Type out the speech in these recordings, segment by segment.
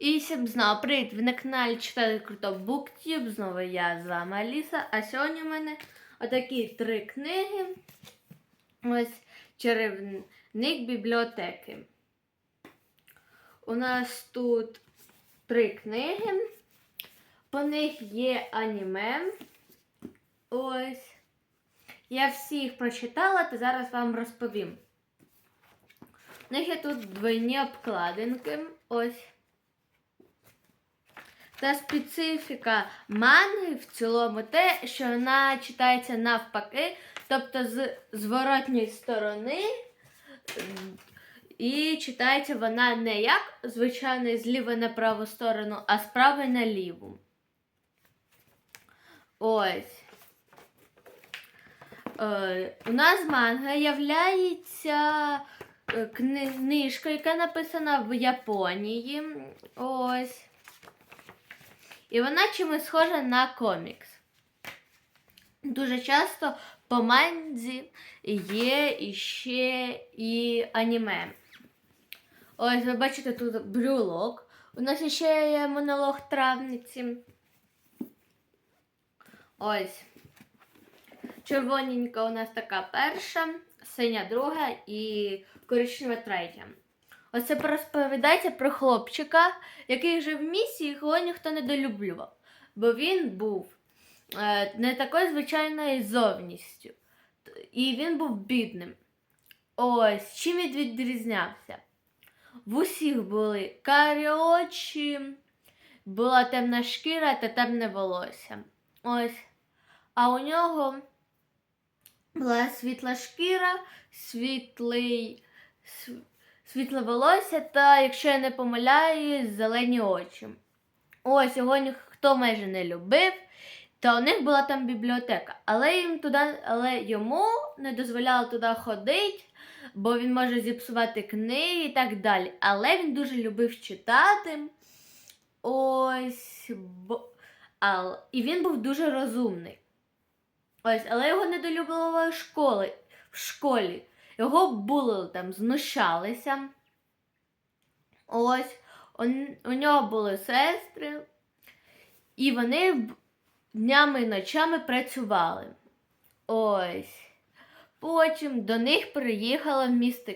І всім знову привіт! Ви на каналі Читати Круто Буктюб. Знову я з вами Аліса. А сьогодні в мене отакі три книги. Ось чарівник бібліотеки. У нас тут три книги. По них є аніме. Ось. Я всі їх прочитала та зараз вам розповім. У них є тут двойні обкладинки. Ось. Та специфіка манги в цілому те, що вона читається навпаки, тобто з зворотньої сторони. І читається вона не як звичайно з лівої на праву сторону, а з правої на ліву. Ось. Е, у нас манга являється е, книжка, яка написана в Японії. Ось. І вона чимось схожа на комікс. Дуже часто по манзі є іще і аніме. Ось ви бачите тут брюлок. У нас ще є монолог травниці. Ось. Червоненька у нас така перша, синя друга і коричнева третя. Оце розповідається про хлопчика, який жив в місті, його ніхто не долюблював. Бо він був е, не такою звичайною зовністю. І він був бідним. Ось, чим він відрізнявся? В усіх були карі очі, була темна шкіра та темне волосся. Ось. А у нього була світла шкіра, світлий. Св- світле волосся та, якщо я не помиляюсь, зелені очі. Ось його ніхто майже не любив, та у них була там бібліотека. Але, їм туди, але йому не дозволяли туди ходити, бо він може зіпсувати книги і так далі. Але він дуже любив читати. Ось. Бо... А, і він був дуже розумний. Ось, але його недолюбливали школи, в школі. Його булили там, знущалися. Ось, у нього були сестри, і вони днями і ночами працювали. Ось. Потім до них приїхали в місто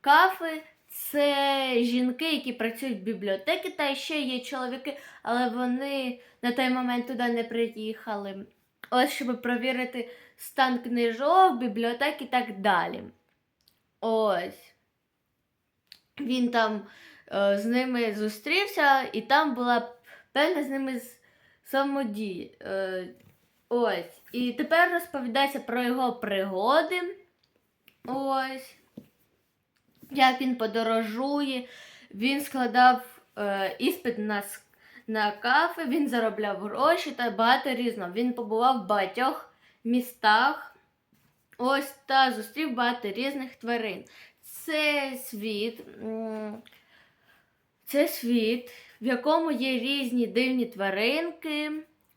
Кафи. Це жінки, які працюють в бібліотеці, та ще є чоловіки, але вони на той момент туди не приїхали. Ось, щоб провірити стан книжок, бібліотек і так далі. Ось. Він там е, з ними зустрівся, і там була певна з ними самодія. Е, ось. І тепер розповідається про його пригоди. Ось. Як він подорожує. Він складав е, іспит на, на кафе, він заробляв гроші та багато різного. Він побував в багатьох містах. Ось та зустрів багато різних тварин. Це світ. Це світ, в якому є різні дивні тваринки.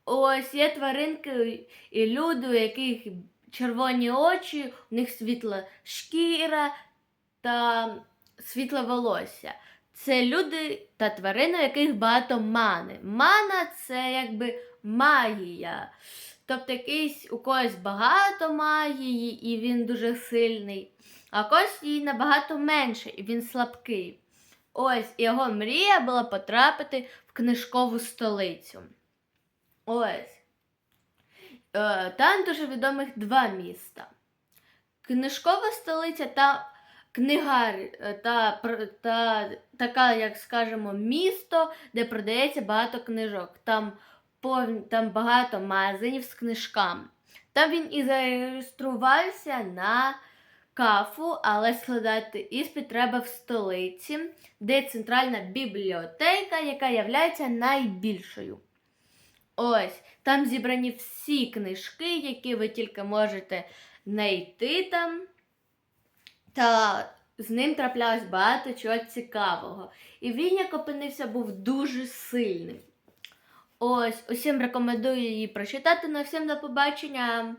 Ось є тваринки і люди, у яких червоні очі, у них світла шкіра та світле волосся. Це люди та тварини, у яких багато мани. Мана це якби магія. Тобто якийсь у когось багато магії, і він дуже сильний, а у когось її набагато менше, і він слабкий. Ось його мрія була потрапити в книжкову столицю. Ось. Е, Там дуже відомих два міста. Книжкова столиця та книгар е, та, та така, як скажемо, місто, де продається багато книжок. Там, там багато магазинів з книжками. Там він і зареєструвався на кафу, але складати іспит треба в столиці, де центральна бібліотека, яка є найбільшою. Ось, там зібрані всі книжки, які ви тільки можете знайти там. Та з ним траплялось багато чого цікавого. І він, як опинився, був дуже сильним. Ось, усім рекомендую її прочитати. На всім до побачення.